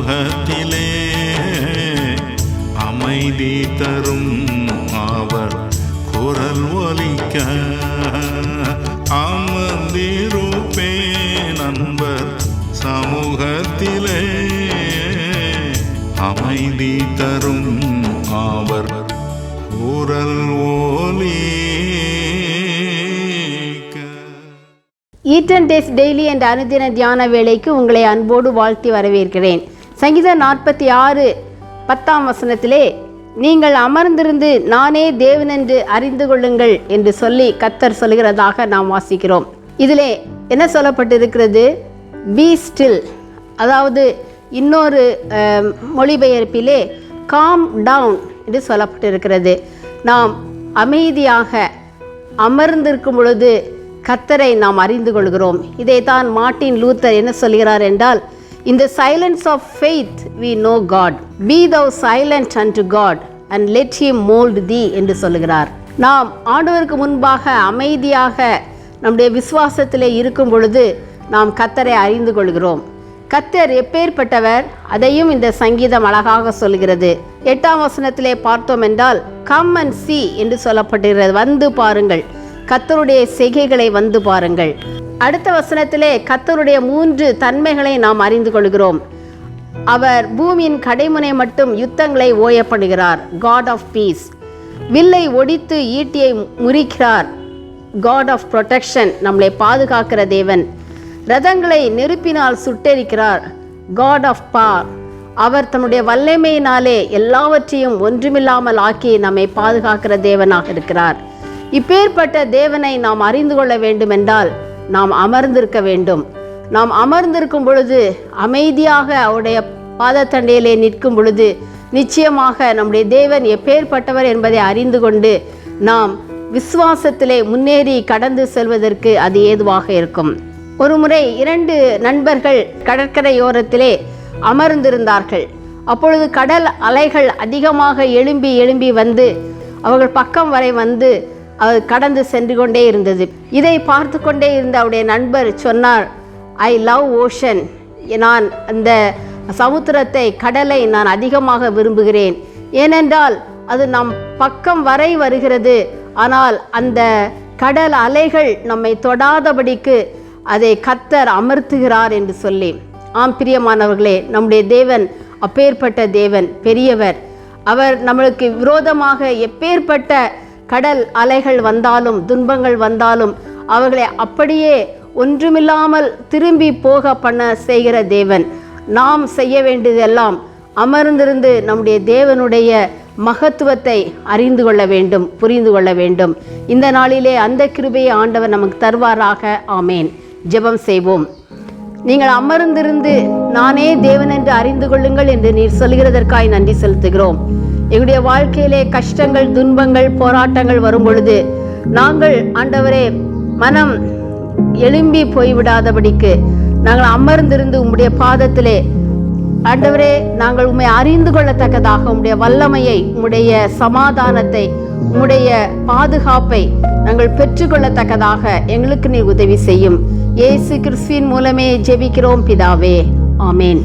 முகத்திலே அமைதி தரும் அவர் குரல் ஒலிக்க அமர்ந்திருப்பே நண்பர் சமூகத்திலே. அமைதி தரும் அவர் குரல் ஒலி ஈட்டன் டேஸ் டெய்லி என்ற அனுதின தியான வேலைக்கு உங்களை அன்போடு வாழ்த்தி வரவேற்கிறேன். சங்கீத நாற்பத்தி ஆறு பத்தாம் வசனத்திலே நீங்கள் அமர்ந்திருந்து நானே தேவனென்று அறிந்து கொள்ளுங்கள் என்று சொல்லி கத்தர் சொல்கிறதாக நாம் வாசிக்கிறோம். இதிலே என்ன சொல்லப்பட்டிருக்கிறது? பி ஸ்டில் அதாவது இன்னொரு மொழிபெயர்ப்பிலே காம் டவுன் என்று சொல்லப்பட்டிருக்கிறது. நாம் அமைதியாக அமர்ந்திருக்கும் பொழுது கத்தரை நாம் அறிந்து கொள்கிறோம். இதைத்தான் மார்ட்டின் லூத்தர் என்ன சொல்கிறார் என்றால் இந்த silence of faith we know God be thou silent unto God and let him mold thee என்று சொல்லுகிறார். நாம் ஆண்டவருக்கு முன்பாக அமைதியாக நம்முடைய விசுவாசத்திலே இருக்கும் பொழுது நாம் கத்தரை அறிந்து கொள்கிறோம். கத்தர் எப்பேற்பட்டவர்? அதையும் இந்த சங்கீதம் அழகாக சொல்கிறது. எட்டாம் வசனத்திலே பார்த்தோம் என்றால் கம் அண்ட் சி என்று சொல்லப்பட்டிருக்கிறது. வந்து பாருங்கள். கத்தருடைய செய்கைகளை வந்து பாருங்கள். அடுத்த வசனத்திலே கத்தருடைய மூன்று தன்மைகளை நாம் அறிந்து கொள்கிறோம். அவர் பூமியின் கடைமுனை மட்டும் யுத்தங்களை ஓயப்படுகிறார். காட் ஆஃப் பீஸ் வில்லை ஒடித்து ஈட்டியை முறிக்கிறார். காட் ஆஃப் ப்ரொடெக்ஷன் நம்மளை பாதுகாக்கிற தேவன். ரதங்களை நெருப்பினால் சுட்டெரிக்கிறார். காட் ஆஃப் பார் அவர் தன்னுடைய வல்லமையினாலே எல்லாவற்றையும் ஒன்றுமில்லாமல் ஆக்கி நம்மை பாதுகாக்கிற தேவனாக இருக்கிறார். இப்பேற்பட்ட தேவனை நாம் அறிந்து கொள்ள வேண்டுமென்றால் நாம் அமர்ந்திருக்க வேண்டும். நாம் அமர்ந்திருக்கும் பொழுது அமைதியாக அவருடைய பாதத்தண்டையிலே நிற்கும் பொழுது நிச்சயமாக நம்முடைய தேவன் எப்பேற்பட்டவர் என்பதை அறிந்து கொண்டு நாம் விசுவாசத்திலே முன்னேறி கடந்து செல்வதற்கு அது ஏதுவாக இருக்கும். ஒருமுறை இரண்டு நண்பர்கள் கடற்கரையோரத்திலே அமர்ந்திருந்தார்கள். அப்பொழுது கடல் அலைகள் அதிகமாக எழும்பி எழும்பி வந்து அவர்கள் பக்கம் வரை வந்து கடந்து சென்று கொண்டே இருந்தது. இதை பார்த்து கொண்டே இருந்த அவருடைய நண்பர் சொன்னார் ஐ லவ் ஓஷன் நான் அந்த சமுத்திரத்தை கடலை நான் அதிகமாக விரும்புகிறேன். ஏனென்றால் அது நம் பக்கம் வரை வருகிறது. ஆனால் அந்த கடல் அலைகள் நம்மை தொடாதபடிக்கு அதை கத்தர் அமர்த்துகிறார் என்று சொல்லி. ஆம் பிரியமானவர்களே நம்முடைய தேவன் அப்பேற்பட்ட தேவன் பெரியவர். அவர் நம்மளுக்கு விரோதமாக எப்பேற்பட்ட கடல் அலைகள் வந்தாலும் துன்பங்கள் வந்தாலும் அவர்களை அப்படியே ஒன்றுமில்லாமல் திரும்பி போக பண்ண செய்கிற தேவன். நாம் செய்ய வேண்டியதெல்லாம் அமர்ந்திருந்து நம்முடைய தேவனுடைய மகத்துவத்தை அறிந்து கொள்ள வேண்டும் புரிந்து கொள்ள வேண்டும். இந்த நாளிலே அந்த கிருபையை ஆண்டவர் நமக்கு தருவாராக. ஆமேன். ஜெபம் செய்வோம். நீங்கள் அமர்ந்திருந்து நானே தேவன் என்று அறிந்து கொள்ளுங்கள் என்று நீர் சொல்கிறதற்காய் நன்றி செலுத்துகிறோம். எங்களுடைய வாழ்க்கையிலே கஷ்டங்கள் துன்பங்கள் போராட்டங்கள் வரும் பொழுது நாங்கள் ஆண்டவரே மனம் எழும்பி போய்விடாதபடிக்கு நாங்கள் அமர்ந்திருந்து உம்முடைய பாதத்திலே ஆண்டவரே நாங்கள் உண்மை அறிந்து கொள்ளத்தக்கதாக உம்முடைய வல்லமையை உம்முடைய சமாதானத்தை உம்முடைய பாதுகாப்பை நாங்கள் பெற்றுக்கொள்ளத்தக்கதாக எங்களுக்கு நீ உதவி செய்யும். இயேசு கிறிஸ்துவின் மூலமே ஜெபிக்கிறோம் பிதாவே. ஆமேன்.